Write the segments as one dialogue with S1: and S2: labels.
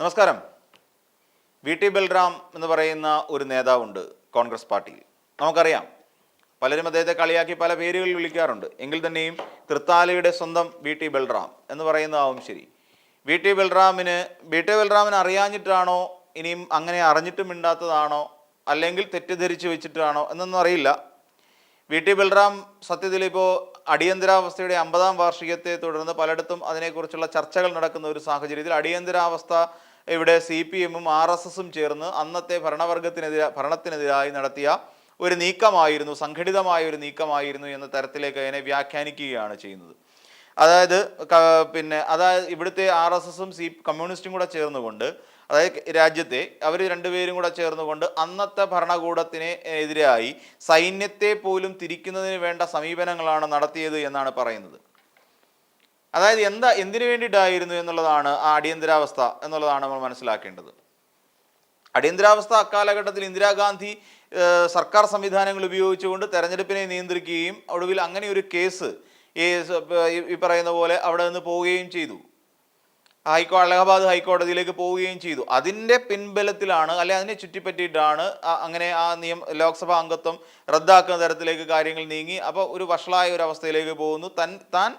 S1: നമസ്കാരം. V T Balram എന്ന് പറയുന്ന ഒരു നേതാവുണ്ട് കോൺഗ്രസ് പാർട്ടിയിൽ. നമുക്കറിയാം. പലരും അദ്ദേഹത്തെ കളിയാക്കി പല പേരുകളിൽ വിളിക്കാറുണ്ട്. എങ്കിൽ തന്നെയും തൃത്താലയുടെ സ്വന്തം വി ടി ബൽറാം എന്ന് പറയുന്നതാവും ശരി. വി ടി ബൽറാമിന് വി ടി ബൽറാമിന് അറിയാഞ്ഞിട്ടാണോ? ഇനിയും അങ്ങനെ അറിഞ്ഞിട്ടും മിണ്ടാത്തതാണോ? അല്ലെങ്കിൽ തെറ്റിദ്ധരിച്ച് വെച്ചിട്ടാണോ? എന്നൊന്നും അറിയില്ല. വി ടി ബൽറാം സത്യത്തിൽ ഇപ്പോൾ അടിയന്തരാവസ്ഥയുടെ അമ്പതാം വാർഷികത്തെ തുടർന്ന് പലയിടത്തും അതിനെക്കുറിച്ചുള്ള ചർച്ചകൾ നടക്കുന്ന ഒരു സാഹചര്യത്തിൽ അടിയന്തരാവസ്ഥ ഇവിടെ സി പി എമ്മും ആർ എസ് എസും ചേർന്ന് അന്നത്തെ ഭരണവർഗത്തിനെതിരെ ഭരണത്തിനെതിരായി നടത്തിയ ഒരു നീക്കമായിരുന്നു സംഘടിതമായ ഒരു നീക്കമായിരുന്നു എന്ന തരത്തിലേക്ക് അതിനെ വ്യാഖ്യാനിക്കുകയാണ് ചെയ്യുന്നത്. അതായത് പിന്നെ അതായത് ഇവിടുത്തെ ആർ എസ് എസും സി കമ്മ്യൂണിസ്റ്റും കൂടെ ചേർന്നുകൊണ്ട് അതായത് രാജ്യത്തെ അവർ രണ്ടുപേരും കൂടെ ചേർന്നുകൊണ്ട് അന്നത്തെ ഭരണകൂടത്തിന് എതിരായി സൈന്യത്തെ പോലും തിരിക്കുന്നതിന് വേണ്ട സമീപനങ്ങളാണ് നടത്തിയത് എന്നാണ് പറയുന്നത്. അതായത് എന്താ എന്തിനു വേണ്ടിയിട്ടായിരുന്നു എന്നുള്ളതാണ് ആ അടിയന്തരാവസ്ഥ എന്നുള്ളതാണ് നമ്മൾ മനസ്സിലാക്കേണ്ടത്. അടിയന്തരാവസ്ഥ അക്കാലഘട്ടത്തിൽ ഇന്ദിരാഗാന്ധി സർക്കാർ സംവിധാനങ്ങൾ ഉപയോഗിച്ചുകൊണ്ട് തെരഞ്ഞെടുപ്പിനെ നിയന്ത്രിക്കുകയും ഒടുവിൽ അങ്ങനെ ഒരു കേസ് ഈ പറയുന്ന പോലെ അവിടെ നിന്ന് പോവുകയും ചെയ്തു. ഹൈക്കോ അലഹബാദ് ഹൈക്കോടതിയിലേക്ക് പോവുകയും ചെയ്തു. അതിന്റെ പിൻബലത്തിലാണ് അല്ലെ അതിനെ ചുറ്റിപ്പറ്റിയിട്ടാണ് അങ്ങനെ ആ നിയമ ലോക്സഭാ അംഗത്വം റദ്ദാക്കുന്ന തരത്തിലേക്ക് കാര്യങ്ങൾ നീങ്ങി. അപ്പോൾ ഒരു വഷളായ ഒരു അവസ്ഥയിലേക്ക് പോകുന്നു. തൻ താൻ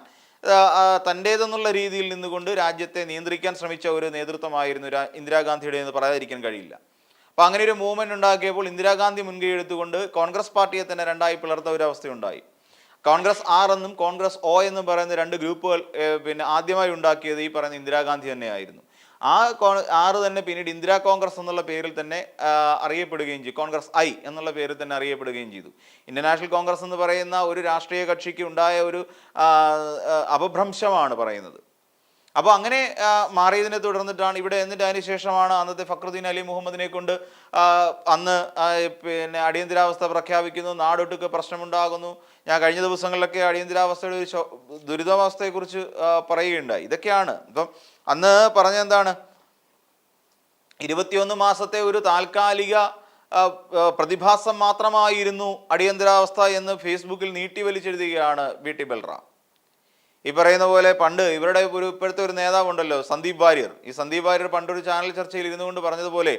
S1: തന്റേതെന്നുള്ള രീതിയിൽ നിന്നുകൊണ്ട് രാജ്യത്തെ നിയന്ത്രിക്കാൻ ശ്രമിച്ച ഒരു നേതൃത്വമായിരുന്നു ഇന്ദിരാഗാന്ധിയുടെ എന്ന് പറയാതിരിക്കാൻ കഴിയില്ല. അപ്പോൾ അങ്ങനെ ഒരു മൂവ്മെന്റ് ഉണ്ടാക്കിയപ്പോൾ ഇന്ദിരാഗാന്ധി മുൻകൈ എടുത്തുകൊണ്ട് കോൺഗ്രസ് പാർട്ടിയെ തന്നെ രണ്ടായി പിളർത്ത ഒരു അവസ്ഥയുണ്ടായി. കോൺഗ്രസ് ആർ എന്നും കോൺഗ്രസ് ഒ എന്നും പറയുന്ന രണ്ട് ഗ്രൂപ്പുകൾ പിന്നെ ആദ്യമായി ഉണ്ടാക്കിയത് ഈ പറയുന്ന ഇന്ദിരാഗാന്ധി തന്നെയായിരുന്നു. ആ ആറ് തന്നെ പിന്നീട് ഇന്ദിരാ കോൺഗ്രസ് എന്നുള്ള പേരിൽ തന്നെ അറിയപ്പെടുകയും ചെയ്തു. കോൺഗ്രസ് ഐ എന്നുള്ള പേരിൽ തന്നെ അറിയപ്പെടുകയും ചെയ്തു. ഇന്ത്യൻ നാഷണൽ കോൺഗ്രസ് എന്ന് പറയുന്ന ഒരു രാഷ്ട്രീയ കക്ഷിക്ക് ഉണ്ടായ ഒരു അപഭ്രംശമാണ് പറയുന്നത്. അപ്പോൾ അങ്ങനെ മാറിയതിനെ തുടർന്നിട്ടാണ് ഇവിടെ എന്നിട്ട് അതിനുശേഷമാണ് അന്നത്തെ ഫക്രുദ്ദീൻ അലി മുഹമ്മദിനെ കൊണ്ട് അന്ന് പിന്നെ അടിയന്തരാവസ്ഥ പ്രഖ്യാപിക്കുന്നു നാടൊട്ടുക്ക് പ്രശ്നമുണ്ടാകുന്നു ഞാൻ കഴിഞ്ഞ ദിവസങ്ങളിലൊക്കെ അടിയന്തരാവസ്ഥയുടെ ഒരു ദുരിതാവസ്ഥയെക്കുറിച്ച് പറയുകയുണ്ടായി. ഇതൊക്കെയാണ്. ഇപ്പം അന്ന് പറഞ്ഞെന്താണ് ഇരുപത്തിയൊന്ന് മാസത്തെ ഒരു താൽക്കാലിക പ്രതിഭാസം മാത്രമായിരുന്നു അടിയന്തരാവസ്ഥ എന്ന് ഫേസ്ബുക്കിൽ നീട്ടി വലിച്ചെഴുതുകയാണ് ബി ടി ബൽറ. ഈ പറയുന്ന പോലെ പണ്ട് ഇവരുടെ ഒരു ഇപ്പോഴത്തെ ഒരു നേതാവുണ്ടല്ലോ സന്ദീപ് വാര്യർ. ഈ സന്ദീപ് വാര്യർ പണ്ടൊരു ചാനൽ ചർച്ചയിൽ ഇരുന്നുകൊണ്ട് പറഞ്ഞതുപോലെ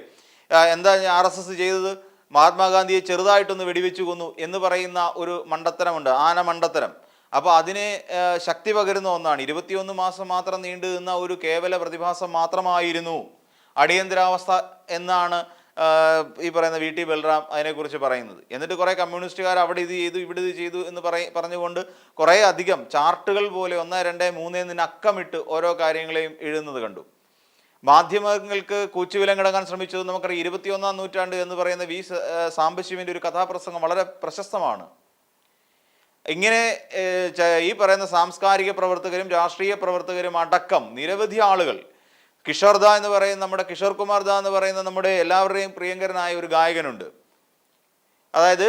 S1: എന്താ ആർ എസ് എസ് ചെയ്തത്? മഹാത്മാഗാന്ധിയെ ചെറുതായിട്ടൊന്ന് വെടിവെച്ചു കൊന്നു എന്ന് പറയുന്ന ഒരു മണ്ടത്തരമുണ്ട് ആന മണ്ടത്തരം. അപ്പോൾ അതിനെ ശക്തി പകരുന്ന ഒന്നാണ്. ഇരുപത്തിയൊന്ന് മാസം മാത്രം നീണ്ടു നിന്ന ഒരു കേവല പ്രതിഭാസം മാത്രമായിരുന്നു അടിയന്തരാവസ്ഥ എന്നാണ് ഈ പറയുന്ന വി ടി ബൽറാം അതിനെക്കുറിച്ച് പറയുന്നത്. എന്നിട്ട് കുറേ കമ്മ്യൂണിസ്റ്റുകാർ അവിടെ ഇത് ചെയ്തു ഇവിടെ ഇത് ചെയ്തു എന്ന് പറ പറഞ്ഞുകൊണ്ട് കുറേ അധികം ചാർട്ടുകൾ പോലെ ഒന്ന് രണ്ട് മൂന്ന് എന്നിന് അക്കമിട്ട് ഓരോ കാര്യങ്ങളെയും എഴുതുന്നത് കണ്ടു. മാധ്യമങ്ങൾക്ക് കൂച്ചുവിലങ്ങടങ്ങാൻ ശ്രമിച്ചത് നമുക്കറിയാം. ഇരുപത്തിയൊന്നാം നൂറ്റാണ്ട് എന്ന് പറയുന്ന വി സാംബശിവിന്റെ ഒരു കഥാപ്രസംഗം വളരെ പ്രശസ്തമാണ്. ഇങ്ങനെ ഈ പറയുന്ന സാംസ്കാരിക പ്രവർത്തകരും രാഷ്ട്രീയ പ്രവർത്തകരും അടക്കം നിരവധി ആളുകൾ കിഷോർ ദാ എന്ന് പറയുന്ന നമ്മുടെ കിഷോർ കുമാർ ദാ എന്ന് പറയുന്ന നമ്മുടെ എല്ലാവരുടെയും പ്രിയങ്കരനായ ഒരു ഗായകനുണ്ട്. അതായത്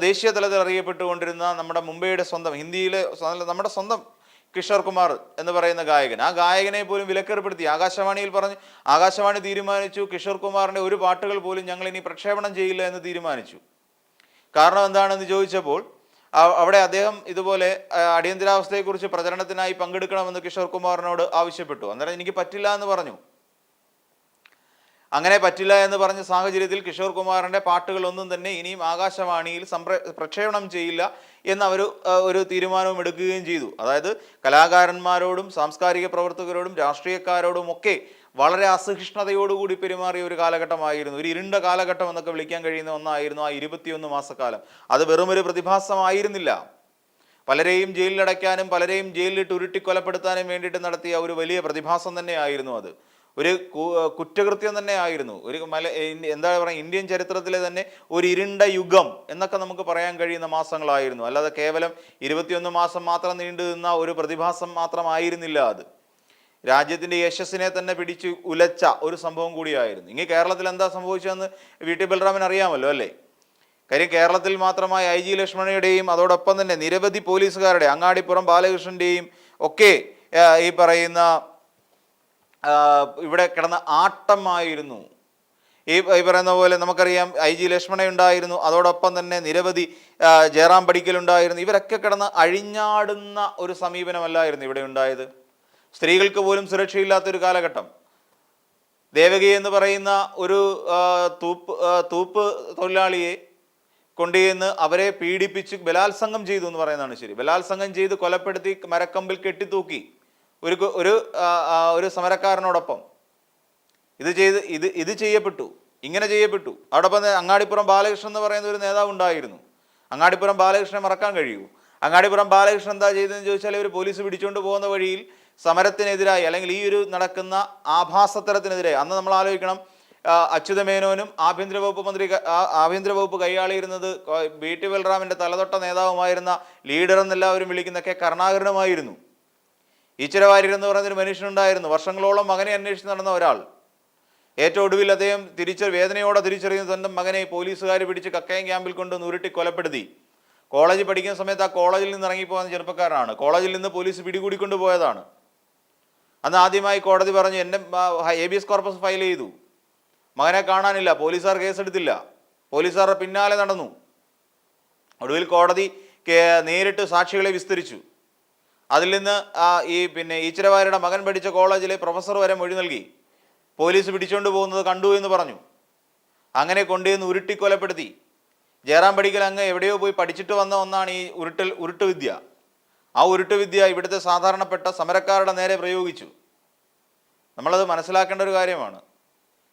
S1: ദേശീയ തലത്തിൽ അറിയപ്പെട്ടുകൊണ്ടിരുന്ന നമ്മുടെ മുംബൈയുടെ സ്വന്തം ഹിന്ദിയിലെ നമ്മുടെ സ്വന്തം കിഷോർ കുമാർ എന്ന് പറയുന്ന ഗായകൻ. ആ ഗായകനെ പോലും വിലക്കേർപ്പെടുത്തി. ആകാശവാണിയിൽ പറഞ്ഞു ആകാശവാണി തീരുമാനിച്ചു. കിഷോർ കുമാറിന്റെ ഒരു പാട്ടുകൾ പോലും ഞങ്ങൾ ഇനി പ്രക്ഷേപണം ചെയ്യില്ല എന്ന് തീരുമാനിച്ചു. കാരണം എന്താണെന്ന് ചോദിച്ചപ്പോൾ അവിടെ അദ്ദേഹം ഇതുപോലെ അടിയന്തരാവസ്ഥയെക്കുറിച്ച് പ്രചരണത്തിനായി പങ്കെടുക്കണമെന്ന് കിഷോർ കുമാറിനോട് ആവശ്യപ്പെട്ടു. അന്നേരം എനിക്ക് പറ്റില്ല എന്ന് പറഞ്ഞു. അങ്ങനെ പറ്റില്ല എന്ന് പറഞ്ഞ സാഹചര്യത്തിൽ കിഷോർ കുമാറിന്റെ പാട്ടുകളൊന്നും തന്നെ ഇനിയും ആകാശവാണിയിൽ സംപ്ര പ്രക്ഷേപണം ചെയ്യില്ല എന്ന് ഒരു തീരുമാനവും എടുക്കുകയും ചെയ്തു. അതായത് കലാകാരന്മാരോടും സാംസ്കാരിക പ്രവർത്തകരോടും രാഷ്ട്രീയക്കാരോടും ഒക്കെ വളരെ അസഹിഷ്ണുതയോടുകൂടി പെരുമാറിയ ഒരു കാലഘട്ടമായിരുന്നു. ഒരു ഇരുണ്ട കാലഘട്ടം എന്നൊക്കെ വിളിക്കാൻ കഴിയുന്ന ഒന്നായിരുന്നു ആ ഇരുപത്തിയൊന്ന് മാസക്കാലം. അത് വെറുമൊരു പ്രതിഭാസമായിരുന്നില്ല. പലരെയും ജയിലിലടയ്ക്കാനും പലരെയും ജയിലിലിട്ട് ഉരുട്ടി കൊലപ്പെടുത്താനും വേണ്ടിയിട്ട് നടത്തിയ ഒരു വലിയ പ്രതിഭാസം തന്നെയായിരുന്നു അത്. ഒരു കുറ്റകൃത്യം തന്നെ ആയിരുന്നു. ഒരു മല എന്താ പറയുക ഇന്ത്യൻ ചരിത്രത്തിലെ തന്നെ ഒരു ഇരുണ്ട യുഗം എന്നൊക്കെ നമുക്ക് പറയാൻ കഴിയുന്ന മാസങ്ങളായിരുന്നു. അല്ലാതെ കേവലം ഇരുപത്തിയൊന്ന് മാസം മാത്രം നീണ്ടു നിന്ന ഒരു പ്രതിഭാസം മാത്രമായിരുന്നില്ല അത്. രാജ്യത്തിന്റെ യശസ്സിനെ തന്നെ പിടിച്ച് ഉലച്ച ഒരു സംഭവം കൂടിയായിരുന്നു. ഇനി കേരളത്തിൽ എന്താ സംഭവിച്ചതെന്ന് വി. ടി. ബൽറാമിന് അറിയാമല്ലോ അല്ലേ? കാര്യം കേരളത്തിൽ മാത്രമായി ഐ. ജി. ലക്ഷ്മണയുടെയും അതോടൊപ്പം തന്നെ നിരവധി പോലീസുകാരുടെ അങ്ങാടിപ്പുറം ബാലകൃഷ്ണന്റെയും ഒക്കെ ഈ പറയുന്ന ഇവിടെ കിടന്ന ആട്ടമായിരുന്നു. ഈ ഈ പറയുന്ന പോലെ നമുക്കറിയാം ഐ ജി ലക്ഷ്മണ ഉണ്ടായിരുന്നു അതോടൊപ്പം തന്നെ നിരവധി ജയറാം പടിക്കൽ ഉണ്ടായിരുന്നു. ഇവരൊക്കെ കിടന്ന് അഴിഞ്ഞാടുന്ന ഒരു സമീപനമല്ലായിരുന്നു ഇവിടെ ഉണ്ടായത്. സ്ത്രീകൾക്ക് പോലും സുരക്ഷയില്ലാത്തൊരു കാലഘട്ടം. ദേവകി എന്ന് പറയുന്ന ഒരു തൂപ്പ് തൂപ്പ് തൊഴിലാളിയെ കൊണ്ടുചെന്ന് അവരെ പീഡിപ്പിച്ച് ബലാത്സംഗം ചെയ്തു എന്ന് പറയുന്നതാണ് ശരി. ബലാത്സംഗം ചെയ്ത് കൊലപ്പെടുത്തി മരക്കമ്പിൽ കെട്ടിത്തൂക്കി. ഒരു ഒരു ഒരു സമരക്കാരനോടൊപ്പം. ഇത് ചെയ്ത് ഇത് ഇത് ചെയ്യപ്പെട്ടു. ഇങ്ങനെ ചെയ്യപ്പെട്ടു. അതോടൊപ്പം അങ്ങാടിപ്പുറം ബാലകൃഷ്ണൻ എന്ന് പറയുന്ന ഒരു നേതാവ് ഉണ്ടായിരുന്നു. അങ്ങാടിപ്പുറം ബാലകൃഷ്ണനെ മറക്കാൻ കഴിയൂ. അങ്ങാടിപ്പുറം ബാലകൃഷ്ണൻ എന്താ ചെയ്തതെന്ന് ചോദിച്ചാൽ ഇവർ പോലീസ് പിടിച്ചുകൊണ്ട് പോകുന്ന വഴിയിൽ സമരത്തിനെതിരായി അല്ലെങ്കിൽ ഈ ഒരു നടക്കുന്ന ആഭാസത്തരത്തിനെതിരെ അന്ന് നമ്മൾ ആലോചിക്കണം അച്യുത അച്യുതമേനോനും ആഭ്യന്തര വകുപ്പ് മന്ത്രി ആഭ്യന്തര വകുപ്പ് കൈയാളിയിരുന്നത് ബി ടി ബൽറാമിന്റെ തലതൊട്ട നേതാവുമായിരുന്ന ലീഡർ എന്നെല്ലാവരും വിളിക്കുന്ന കെ കരുണാകരനുമായിരുന്നു. ഈശ്വരവാര്യർ എന്ന് പറയുന്നൊരു മനുഷ്യനുണ്ടായിരുന്നു. വർഷങ്ങളോളം മകനെ അന്വേഷിച്ച് നടന്ന ഒരാൾ. ഏറ്റവും ഒടുവിൽ അദ്ദേഹം തിരിച്ച വേദനയോടെ തിരിച്ചറിയുന്ന സ്വന്തം മകനെ പോലീസുകാർ പിടിച്ച് കക്കയം ക്യാമ്പിൽ കൊണ്ട് ഉരുട്ടി കൊലപ്പെടുത്തി. കോളേജ് പഠിക്കുന്ന സമയത്ത് ആ കോളേജിൽ നിന്ന് ഇറങ്ങിപ്പോകുന്ന ചെറുപ്പക്കാരനാണ്. കോളേജിൽ നിന്ന് പോലീസ് പിടികൂടിക്കൊണ്ട് പോയതാണ്. അന്ന് ആദ്യമായി കോടതി പറഞ്ഞു എന്റെ habeas corpus file ചെയ്തു. മകനെ കാണാനില്ല പോലീസുകാർ കേസെടുത്തില്ല. പോലീസുകാരുടെ പിന്നാലെ നടന്നു. ഒടുവിൽ കോടതി നേരിട്ട് സാക്ഷികളെ വിസ്തരിച്ചു. അതിൽ നിന്ന് ഈ പിന്നെ ഈച്ചിരവാരുടെ മകൻ പഠിച്ച കോളേജിലെ പ്രൊഫസർ വരെ മൊഴി നൽകി. പോലീസ് പിടിച്ചുകൊണ്ട് പോകുന്നത് കണ്ടു എന്ന് പറഞ്ഞു. അങ്ങനെ കൊണ്ടുവന്ന് ഉരുട്ടി കൊലപ്പെടുത്തി ജയറാം പടിക്കൽ അങ്ങ് എവിടെയോ പോയി പഠിച്ചിട്ട് വന്ന ഒന്നാണ് ഈ ഉരുട്ടൽ ഉരുട്ടുവിദ്യ. ആ ഉരുട്ടുവിദ്യ ഇവിടുത്തെ സാധാരണപ്പെട്ട സമരക്കാരുടെ നേരെ പ്രയോഗിച്ചു. നമ്മളത് മനസ്സിലാക്കേണ്ട ഒരു കാര്യമാണ്.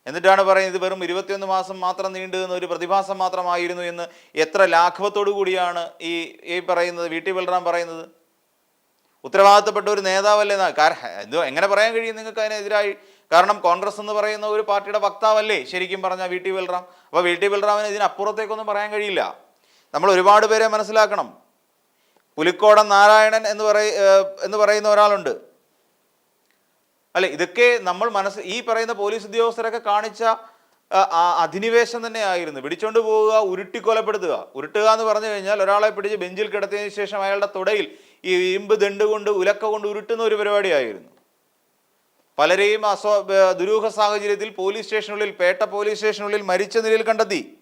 S1: എന്നിട്ടാണ് പറയുന്നത് ഇത് വെറും ഇരുപത്തിയൊന്ന് മാസം മാത്രം നീണ്ടു നിന്ന ഒരു പ്രതിഭാസം മാത്രമായിരുന്നു എന്ന് എത്ര ലാഘവത്തോടു കൂടിയാണ് ഈ ഈ പറയുന്നത് വി ടി ബൽറാം പറയുന്നത്. ഉത്തരവാദിത്തപ്പെട്ട ഒരു നേതാവല്ലേ എന്തോ എങ്ങനെ പറയാൻ കഴിയും നിങ്ങൾക്ക് അതിനെതിരായി? കാരണം കോൺഗ്രസ് എന്ന് പറയുന്ന ഒരു പാർട്ടിയുടെ വക്താവല്ലേ? ശരിക്കും പറഞ്ഞാൽ വി ടി ബൽറാം. അപ്പോൾ വി ടി ബൽറാമിന് ഇതിനപ്പുറത്തേക്കൊന്നും പറയാൻ കഴിയില്ല. നമ്മൾ ഒരുപാട് പേരെ മനസ്സിലാക്കണം. പുലിക്കോടൻ നാരായണൻ എന്ന് പറയ എന്ന് പറയുന്ന ഒരാളുണ്ട്. അല്ലെ? ഇതൊക്കെ നമ്മൾ മനസ്സ് ഈ പറയുന്ന പോലീസ് ഉദ്യോഗസ്ഥരൊക്കെ കാണിച്ച ആ, അധിനിവേശം തന്നെ ആയിരുന്നു. പിടിച്ചോണ്ട് പോവുക ഉരുട്ടി കൊലപ്പെടുത്തുക ഉരുട്ടുക എന്ന് പറഞ്ഞു കഴിഞ്ഞാൽ ഒരാളെ പിടിച്ച് ബെഞ്ചിൽ കിടത്തിയതിനു ശേഷം അയാളുടെ തുടയിൽ ഈ ഇമ്പ് ദണ്ട് കൊണ്ട് ഉലക്ക കൊണ്ട് ഉരുട്ടുന്ന ഒരു പരിപാടിയായിരുന്നു പലരെയും അസ്വ ദുരൂഹ സാഹചര്യത്തിൽ പോലീസ് സ്റ്റേഷനുള്ളിൽ പേട്ട പോലീസ് സ്റ്റേഷനുള്ളിൽ മരിച്ച നിലയിൽ കണ്ടെത്തി.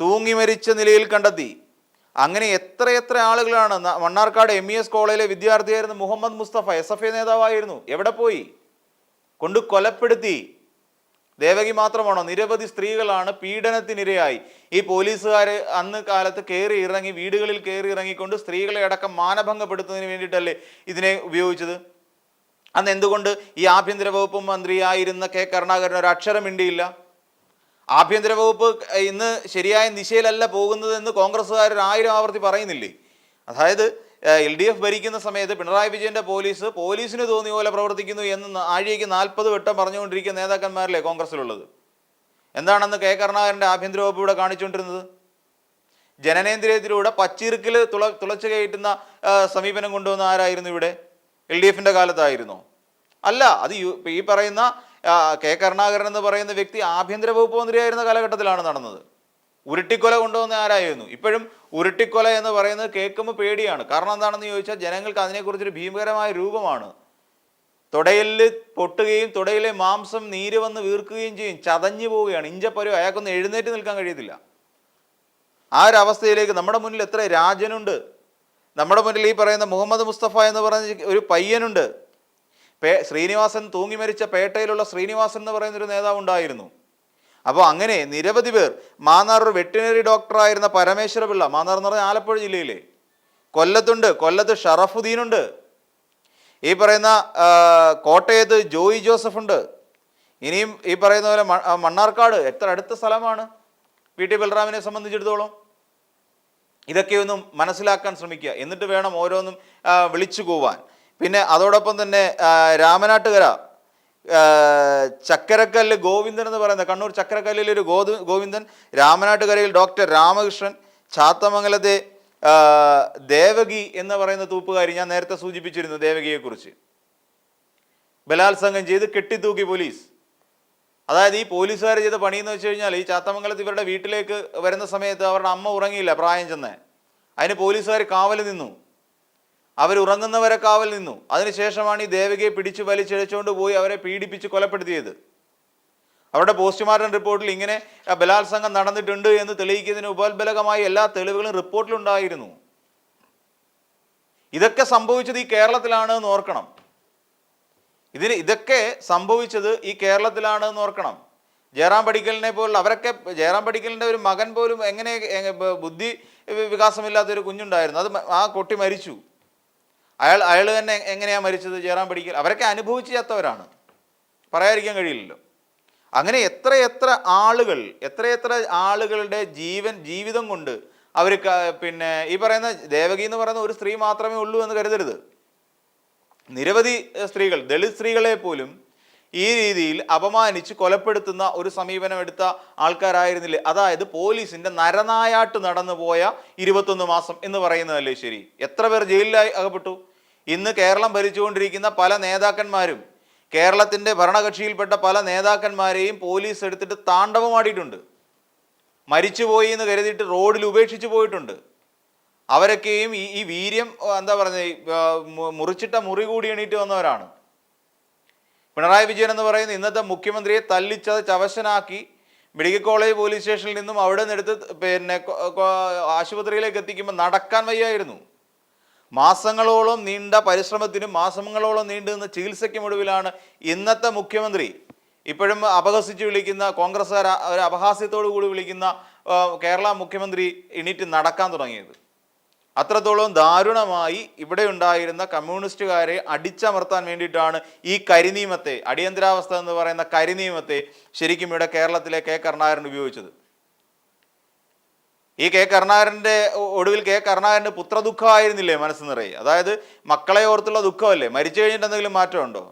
S1: തൂങ്ങി മരിച്ച നിലയിൽ കണ്ടെത്തി. അങ്ങനെ എത്ര എത്ര ആളുകളാണ് മണ്ണാർക്കാട് എം ഇ എസ് കോളേജിലെ വിദ്യാർത്ഥിയായിരുന്നു Muhammad Mustafa S F I നേതാവായിരുന്നു. എവിടെ പോയി? കൊണ്ട് കൊലപ്പെടുത്തി. ദേവകി മാത്രമാണോ? നിരവധി സ്ത്രീകളാണ് പീഡനത്തിനിരയായി. ഈ പോലീസുകാർ അന്ന് കാലത്ത് കയറി ഇറങ്ങി വീടുകളിൽ കയറി ഇറങ്ങിക്കൊണ്ട് സ്ത്രീകളെ അടക്കം മാനഭംഗപ്പെടുത്തുന്നതിന് വേണ്ടിയിട്ടല്ലേ ഇതിനെ ഉപയോഗിച്ചത്? അന്ന് എന്തുകൊണ്ട് ഈ ആഭ്യന്തര വകുപ്പ് മന്ത്രിയായിരുന്ന കെ കരുണാകരൻ ഒരു അക്ഷരം മിണ്ടിയില്ല? ആഭ്യന്തര വകുപ്പ് ഇന്ന് ശരിയായ ദിശയിലല്ല പോകുന്നതെന്ന് കോൺഗ്രസ്സുകാർ ആയിരം ആവർത്തി പറയുന്നില്ലേ? അതായത് എൽ ഡി എഫ് ഭരിക്കുന്ന സമയത്ത് പിണറായി വിജയന്റെ പോലീസ് പോലീസിന് തോന്നിയ പോലെ പ്രവർത്തിക്കുന്നു എന്ന് ആഴിയേക്ക് നാൽപ്പത് വട്ടം പറഞ്ഞുകൊണ്ടിരിക്കുന്ന നേതാക്കന്മാരല്ലേ കോൺഗ്രസിലുള്ളത് എന്താണെന്ന് കെ കരുണാകരന്റെ ആഭ്യന്തര വകുപ്പ് ഇവിടെ കാണിച്ചുകൊണ്ടിരുന്നത്? ജനനേന്ദ്രിയത്തിലൂടെ പച്ചീർക്കിൽ തുള തുളച്ചു കയറ്റുന്ന സമീപനം കൊണ്ടുവന്ന ആരായിരുന്നു ഇവിടെ? എൽ ഡി എഫിന്റെ കാലത്തായിരുന്നോ? അല്ല അത് ഈ പറയുന്ന കെ കരുണാകരൻ എന്ന് പറയുന്ന വ്യക്തി ആഭ്യന്തര വകുപ്പ് മന്ത്രിയായിരുന്ന കാലഘട്ടത്തിലാണ് നടന്നത്. ഉരുട്ടിക്കൊല കൊണ്ടുവന്ന ആരായിരുന്നു? ഇപ്പോഴും ഉരുട്ടിക്കൊല എന്ന് പറയുന്നത് കേൾക്കുമ്പോൾ പേടിയാണ്. കാരണം എന്താണെന്ന് ചോദിച്ചാൽ ജനങ്ങൾക്ക് അതിനെക്കുറിച്ചൊരു ഭീമകരമായ രൂപമാണ്. തുടയിൽ പൊട്ടുകയും തുടയിലെ മാംസം നീര് വന്ന് വീർക്കുകയും ചെയ്യും. ചതഞ്ഞു പോവുകയാണ്. ഇഞ്ചപ്പരോ അയാൾക്കൊന്ന് എഴുന്നേറ്റ് നിൽക്കാൻ കഴിയത്തില്ല. ആ ഒരു അവസ്ഥയിലേക്ക് നമ്മുടെ മുന്നിൽ എത്ര രാജനുണ്ട്? നമ്മുടെ മുന്നിൽ ഈ പറയുന്ന മുഹമ്മദ് മുസ്തഫ എന്ന് പറഞ്ഞ ഒരു പയ്യനുണ്ട്. പേ ശ്രീനിവാസൻ തൂങ്ങി മരിച്ച പേട്ടയിലുള്ള ശ്രീനിവാസൻ എന്ന് പറയുന്നൊരു നേതാവ് ഉണ്ടായിരുന്നു അപ്പോൾ അങ്ങനെ നിരവധി പേർ മാന്നാർ ഒരു വെറ്റിനറി ഡോക്ടറായിരുന്ന പരമേശ്വര പിള്ള മാന്നാർ എന്ന് പറഞ്ഞാൽ ആലപ്പുഴ ജില്ലയിലെ. കൊല്ലത്തുണ്ട് കൊല്ലത്ത് ഷറഫുദ്ദീനുണ്ട്. ഈ പറയുന്ന കോട്ടയത്ത് ജോയി ജോസഫ് ഉണ്ട് ഇനിയും ഈ പറയുന്ന പോലെ മണ്ണാർക്കാട് എത്ര അടുത്ത സ്ഥലമാണ്? പി ടി ബൽറാമിനെ സംബന്ധിച്ചിടത്തോളം. ഇതൊക്കെയൊന്നും മനസ്സിലാക്കാൻ ശ്രമിക്കുക. എന്നിട്ട് വേണം ഓരോന്നും വിളിച്ചു പോവാൻ പിന്നെ അതോടൊപ്പം തന്നെ രാമനാട്ടുകര ചക്കരക്കല്ല് ഗോവിന്ദൻ എന്ന് പറയുന്ന കണ്ണൂർ ചക്കരക്കല്ലിൽ ഒരു ഗോതു ഗോവിന്ദൻ രാമനാട്ടുകരയിൽ ഡോക്ടർ രാമകൃഷ്ണൻ ചാത്തമംഗലത്തെ ദേവകി എന്ന് പറയുന്ന തൂപ്പുകാരി ഞാൻ നേരത്തെ സൂചിപ്പിച്ചിരുന്നു ദേവകിയെക്കുറിച്ച്. ബലാത്സംഗം ചെയ്ത് കെട്ടിത്തൂക്കി പോലീസ്. അതായത് ഈ പോലീസുകാർ ചെയ്ത പണിയെന്ന് വെച്ച് കഴിഞ്ഞാൽ ഈ ചാത്തമംഗലത്ത് ഇവരുടെ വീട്ടിലേക്ക് വരുന്ന സമയത്ത് അവരുടെ അമ്മ ഉറങ്ങിയില്ല പ്രായം ചെന്ന്. അതിന് പോലീസുകാർ കാവൽ നിന്നു. അവർ ഉറങ്ങുന്നവരെ കാവൽ നിന്നു. അതിനുശേഷമാണ് ഈ ദേവികയെ പിടിച്ചു വലിച്ചിഴച്ചുകൊണ്ട് പോയി അവരെ പീഡിപ്പിച്ച് കൊലപ്പെടുത്തിയത്. അവരുടെ പോസ്റ്റ്മോർട്ടം റിപ്പോർട്ടിൽ ഇങ്ങനെ ബലാത്സംഗം നടന്നിട്ടുണ്ട് എന്ന് തെളിയിക്കുന്നതിന് ഉപോത്ബലകമായ എല്ലാ തെളിവുകളും റിപ്പോർട്ടിലുണ്ടായിരുന്നു. ഇതൊക്കെ സംഭവിച്ചത് ഈ കേരളത്തിലാണ് എന്ന് ഓർക്കണം. ഇതിന് ഇതൊക്കെ സംഭവിച്ചത് ഈ കേരളത്തിലാണ് എന്ന് ഓർക്കണം. ജയറാം പടിക്കലിനെ പോലുള്ള അവരൊക്കെ ജയറാം പടിക്കലിന്റെ ഒരു മകൻ പോലും എങ്ങനെ ബുദ്ധി വികാസമില്ലാത്തൊരു കുഞ്ഞുണ്ടായിരുന്നു. അത് ആ കുട്ടി മരിച്ചു. അയാൾ അയാൾ തന്നെ എങ്ങനെയാണ് മരിച്ചത്? ചേരാൻ പഠിക്കൽ അവരൊക്കെ അനുഭവിച്ച് ചത്തവരാണ് പറയാതിരിക്കാൻ കഴിയില്ലല്ലോ. അങ്ങനെ എത്ര എത്ര ആളുകൾ എത്രയെത്ര ആളുകളുടെ ജീവൻ ജീവിതം കൊണ്ട് അവർ പിന്നെ ഈ പറയുന്ന ദേവകി എന്ന് പറയുന്ന ഒരു സ്ത്രീ മാത്രമേ ഉള്ളൂ എന്ന് കരുതരുത്. നിരവധി സ്ത്രീകൾ ദളിത് സ്ത്രീകളെ പോലും ഈ രീതിയിൽ അപമാനിച്ച് കൊലപ്പെടുത്തുന്ന ഒരു സമീപനം എടുത്ത ആൾക്കാരായിരുന്നില്ലേ? അതായത് പോലീസിന്റെ നരനായാട്ട് നടന്നു പോയ ഇരുപത്തൊന്ന് മാസം എന്ന് പറയുന്നതല്ലേ ശരി? എത്ര പേർ ജയിലിലായി അകപ്പെട്ടു? ഇന്ന് കേരളം ഭരിച്ചുകൊണ്ടിരിക്കുന്ന പല നേതാക്കന്മാരും കേരളത്തിന്റെ ഭരണകക്ഷിയിൽപ്പെട്ട പല നേതാക്കന്മാരെയും പോലീസ് എടുത്തിട്ട് താണ്ഡവമാടിയിട്ടുണ്ട് മരിച്ചുപോയി എന്ന് കരുതിയിട്ട് റോഡിൽ ഉപേക്ഷിച്ച് പോയിട്ടുണ്ട്. അവരൊക്കെയും ഈ ഈ വീര്യം എന്താ പറയുന്നത് മുറിച്ചിട്ട മുറി കൂടി എണീറ്റ് വന്നവരാണ്. പിണറായി വിജയൻ എന്ന് പറയുന്ന ഇന്നത്തെ മുഖ്യമന്ത്രിയെ തല്ലിച്ചത് ചവശനാക്കി മെഡിക്കൽ കോളേജ് പോലീസ് സ്റ്റേഷനിൽ നിന്നും അവിടെ നിന്ന് എടുത്ത് പിന്നെ ആശുപത്രിയിലേക്ക് എത്തിക്കുമ്പോൾ നടക്കാൻ വയ്യായിരുന്നു. മാസങ്ങളോളം നീണ്ട പരിശ്രമത്തിനും മാസങ്ങളോളം നീണ്ടു നിന്ന ചികിത്സയ്ക്കും ഒടുവിലാണ് ഇന്നത്തെ മുഖ്യമന്ത്രി ഇപ്പോഴും അപഹസിച്ച് വിളിക്കുന്ന കോൺഗ്രസ്സുകാർ ഒരു അപഹാസ്യത്തോടു കൂടി വിളിക്കുന്ന കേരള മുഖ്യമന്ത്രി എണീറ്റ് നടക്കാൻ തുടങ്ങിയത്. അത്രത്തോളം ദാരുണമായി ഇവിടെ ഉണ്ടായിരുന്ന കമ്മ്യൂണിസ്റ്റുകാരെ അടിച്ചമർത്താൻ വേണ്ടിയിട്ടാണ് ഈ കരിനിയമത്തെ അടിയന്തരാവസ്ഥ എന്ന് പറയുന്ന കരിനിയമത്തെ ശരിക്കും ഇവിടെ കേരളത്തിലെ കെ കരുണാകരൻ ഉപയോഗിച്ചത്. ഈ കെ കരുണാകരന്റെ ഒടുവിൽ കെ കരുണാകരന്റെ പുത്രദുഃഖമായിരുന്നില്ലേ മനസ്സ് നിറയെ? അതായത് മക്കളെ ഓർത്തുള്ള ദുഃഖമല്ലേ? മരിച്ചു കഴിഞ്ഞിട്ട് എന്തെങ്കിലും മാറ്റമുണ്ടോ?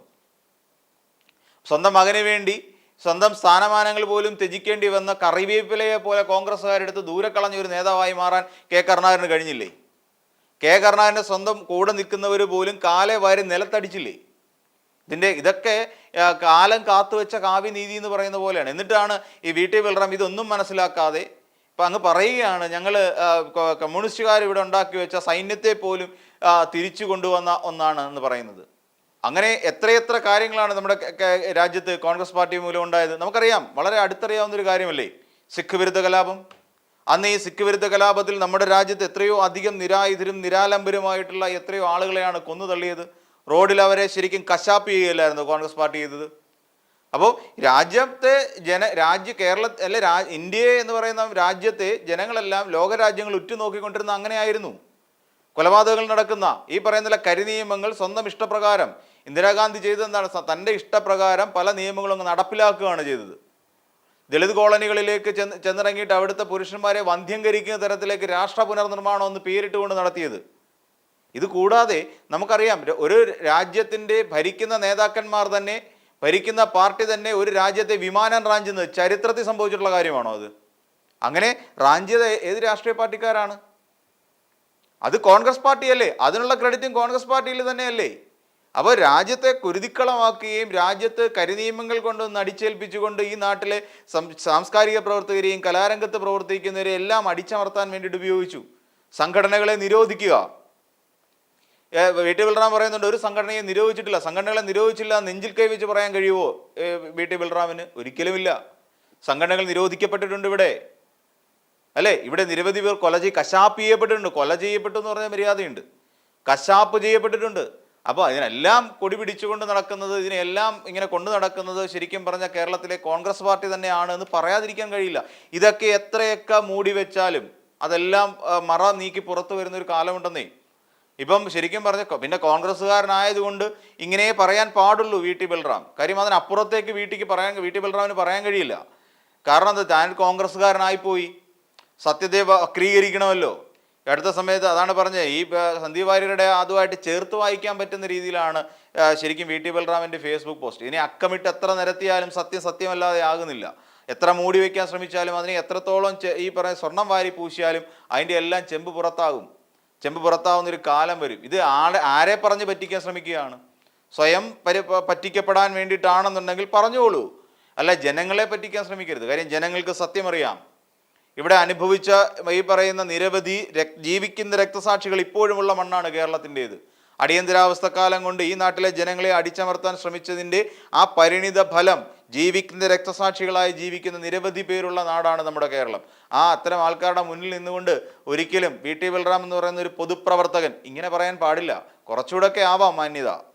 S1: സ്വന്തം മകന് വേണ്ടി സ്വന്തം സ്ഥാനമാനങ്ങൾ പോലും ത്യജിക്കേണ്ടി വന്ന കറിവേപ്പിലയെ പോലെ കോൺഗ്രസ്സുകാരെടുത്ത് ദൂരെ കളഞ്ഞ ഒരു നേതാവായി മാറാൻ കെ കരുണാകരന് കഴിഞ്ഞില്ലേ? കെ കരുണാകരന്റെ സ്വന്തം കൂടെ നിൽക്കുന്നവർ പോലും കാലെ വാരി നിലത്തടിച്ചില്ലേ? ഇതിന്റെ ഇതൊക്കെ കാലം കാത്തുവെച്ച കാവ്യനീതി എന്ന് പറയുന്ന പോലെയാണ്. എന്നിട്ടാണ് ഈ വി ടി ബൽറാം ഇതൊന്നും മനസ്സിലാക്കാതെ ഇപ്പം അങ്ങ് പറയുകയാണ് ഞങ്ങൾ കമ്മ്യൂണിസ്റ്റുകാർ ഇവിടെ ഉണ്ടാക്കി വെച്ച സൈന്യത്തെ പോലും തിരിച്ചു കൊണ്ടുവന്ന ഒന്നാണ് എന്ന് പറയുന്നത്. അങ്ങനെ എത്രയെത്ര കാര്യങ്ങളാണ് നമ്മുടെ രാജ്യത്ത് കോൺഗ്രസ് പാർട്ടി മൂലം ഉണ്ടായത്? നമുക്കറിയാം വളരെ അടുത്തറിയാവുന്ന ഒരു കാര്യമല്ലേ? സിഖ് വിരുദ്ധ കലാപം. അന്ന് ഈ സിഖ് വിരുദ്ധ കലാപത്തിൽ നമ്മുടെ രാജ്യത്ത് എത്രയോ അധികം നിരായുധരും നിരാലംബരുമായിട്ടുള്ള എത്രയോ ആളുകളെയാണ് കൊന്നു തള്ളിയത് റോഡിൽ അവരെ ശരിക്കും കശാപ്പ് ചെയ്യുകയല്ലായിരുന്നു കോൺഗ്രസ് പാർട്ടി ചെയ്തത്. അപ്പോൾ രാജ്യത്തെ ജന രാജ്യ കേരള അല്ലെ രാ ഇന്ത്യയെ എന്ന് പറയുന്ന രാജ്യത്തെ ജനങ്ങളെല്ലാം ലോകരാജ്യങ്ങൾ ഉറ്റുനോക്കിക്കൊണ്ടിരുന്ന അങ്ങനെയായിരുന്നു. കൊലപാതകങ്ങൾ നടക്കുന്ന ഈ പറയുന്ന കരിനിയമങ്ങൾ സ്വന്തം ഇഷ്ടപ്രകാരം ഇന്ദിരാഗാന്ധി ചെയ്തതെന്താണ്? എന്താണ് തന്റെ ഇഷ്ടപ്രകാരം പല നിയമങ്ങളും അങ്ങ് നടപ്പിലാക്കുകയാണ് ചെയ്തത്. ദളിത് കോളനികളിലേക്ക് ചെന്ന് ചെന്നിറങ്ങിയിട്ട് അവിടുത്തെ പുരുഷന്മാരെ വന്ധ്യംകരിക്കുന്ന തരത്തിലേക്ക് രാഷ്ട്ര പുനർനിർമ്മാണം എന്ന് പേരിട്ടുകൊണ്ട് നടത്തിയത്. ഇത് കൂടാതെ നമുക്കറിയാം ഒരു രാജ്യത്തിന്റെ ഭരിക്കുന്ന നേതാക്കന്മാർ തന്നെ ഭരിക്കുന്ന പാർട്ടി തന്നെ ഒരു രാജ്യത്തെ വിമാനം റാഞ്ചുന്നത് ചരിത്രത്തിൽ സംഭവിച്ചിട്ടുള്ള കാര്യമാണോ അത്? അങ്ങനെ റാഞ്ചിയത് ഏത് രാഷ്ട്രീയ പാർട്ടിക്കാരാണ്? അത് കോൺഗ്രസ് പാർട്ടിയല്ലേ? അതിനുള്ള ക്രെഡിറ്റും കോൺഗ്രസ് പാർട്ടിയിൽ തന്നെയല്ലേ? അപ്പോൾ രാജ്യത്തെ കുരുതിക്കളമാക്കുകയും രാജ്യത്ത് കരിനിയമങ്ങൾ കൊണ്ട് അടിച്ചേൽപ്പിച്ചുകൊണ്ട് ഈ നാട്ടിലെ സാംസ്കാരിക പ്രവർത്തകരെയും കലാരംഗത്ത് പ്രവർത്തിക്കുന്നവരെയും എല്ലാം അടിച്ചമർത്താൻ വേണ്ടിയിട്ട് ഉപയോഗിച്ചു. സംഘടനകളെ നിരോധിക്കുക. വി ടി പറയുന്നുണ്ട് ഒരു സംഘടനയെ നിരോധിച്ചിട്ടില്ല. സംഘടനകളെ നിരോധിച്ചില്ല നെഞ്ചിൽ കൈ വെച്ച് പറയാൻ കഴിയുമോ വി ടി ബൽറാമിന് ഒരിക്കലുമില്ല. സംഘടനകൾ നിരോധിക്കപ്പെട്ടിട്ടുണ്ട് ഇവിടെ. അല്ലേ? ഇവിടെ നിരവധി പേർ കൊല ചെയ് കശാപ്പ് ചെയ്യപ്പെട്ടിട്ടുണ്ട്. കൊല ചെയ്യപ്പെട്ടു എന്ന് പറഞ്ഞ മര്യാദയുണ്ട്. കശാപ്പ് ചെയ്യപ്പെട്ടിട്ടുണ്ട്. അപ്പോൾ അതിനെല്ലാം കൊടി പിടിച്ചുകൊണ്ട് നടക്കുന്നത് ഇതിനെല്ലാം ഇങ്ങനെ കൊണ്ടു നടക്കുന്നത് ശരിക്കും പറഞ്ഞ കേരളത്തിലെ കോൺഗ്രസ് പാർട്ടി തന്നെയാണ് എന്ന് പറയാതിരിക്കാൻ കഴിയില്ല. ഇതൊക്കെ എത്രയൊക്കെ മൂടി വെച്ചാലും അതെല്ലാം മറ നീക്കി പുറത്തു വരുന്ന ഒരു കാലമുണ്ടെന്നേ. ഇപ്പം ശരിക്കും പറഞ്ഞ പിന്നെ കോൺഗ്രസ്സുകാരനായതുകൊണ്ട് ഇങ്ങനെ പറയാൻ പാടുള്ളൂ വി ടി ബൽറാം. കാര്യം അതിനപ്പുറത്തേക്ക് വീട്ടിക്ക് പറയാൻ വി ടി ബൽറാമിന് പറയാൻ കഴിയില്ല. കാരണം എന്താ താൻ കോൺഗ്രസ്സുകാരനായിപ്പോയി. സത്യത്തെ വക്രീകരിക്കണമല്ലോ അടുത്ത സമയത്ത് അതാണ് പറഞ്ഞത് ഈ സന്ദീപ് വാര്യരുടെ അതുമായിട്ട് ചേർത്ത് വായിക്കാൻ പറ്റുന്ന രീതിയിലാണ് ശരിക്കും വി ടി ബൽറാമിന്റെ ഫേസ്ബുക്ക് പോസ്റ്റ്. ഇനി അക്കമിട്ട് എത്ര നിരത്തിയാലും സത്യം സത്യമല്ലാതെ ആകുന്നില്ല. എത്ര മൂടി വയ്ക്കാൻ ശ്രമിച്ചാലും അതിനെ എത്രത്തോളം ഈ പറയുന്ന സ്വർണം വാരി പൂശിയാലും അതിന്റെ എല്ലാം ചെമ്പ് പുറത്താകും. ചെമ്പ് പുറത്താവുന്ന ഒരു കാലം വരും. ഇത് ആടെ ആരെ പറഞ്ഞ് പറ്റിക്കാൻ ശ്രമിക്കുകയാണ്? സ്വയം പരി പറ്റിക്കപ്പെടാൻ വേണ്ടിയിട്ടാണെന്നുണ്ടെങ്കിൽ പറഞ്ഞോളൂ. അല്ല ജനങ്ങളെ പറ്റിക്കാൻ ശ്രമിക്കരുത്. കാര്യം ജനങ്ങൾക്ക് സത്യമറിയാം. ഇവിടെ അനുഭവിച്ച ഈ പറയുന്ന നിരവധി ജീവിക്കുന്ന രക്തസാക്ഷികൾ ഇപ്പോഴുമുള്ള മണ്ണാണ് കേരളത്തിന്റേത്. അടിയന്തരാവസ്ഥക്കാലം കൊണ്ട് ഈ നാട്ടിലെ ജനങ്ങളെ അടിച്ചമർത്താൻ ശ്രമിച്ചതിന്റെ ആ പരിണിത ഫലം ജീവിക്കുന്ന രക്തസാക്ഷികളായി ജീവിക്കുന്ന നിരവധി പേരുള്ള നാടാണ് നമ്മുടെ കേരളം. ആ അത്തരം ആൾക്കാരുടെ മുന്നിൽ നിന്നുകൊണ്ട് ഒരിക്കലും പി ടി ബൽറാം എന്ന് പറയുന്ന ഒരു പൊതുപ്രവർത്തകൻ ഇങ്ങനെ പറയാൻ പാടില്ല. കുറച്ചുകൂടെയൊക്കെ ആവാം മാന്യത.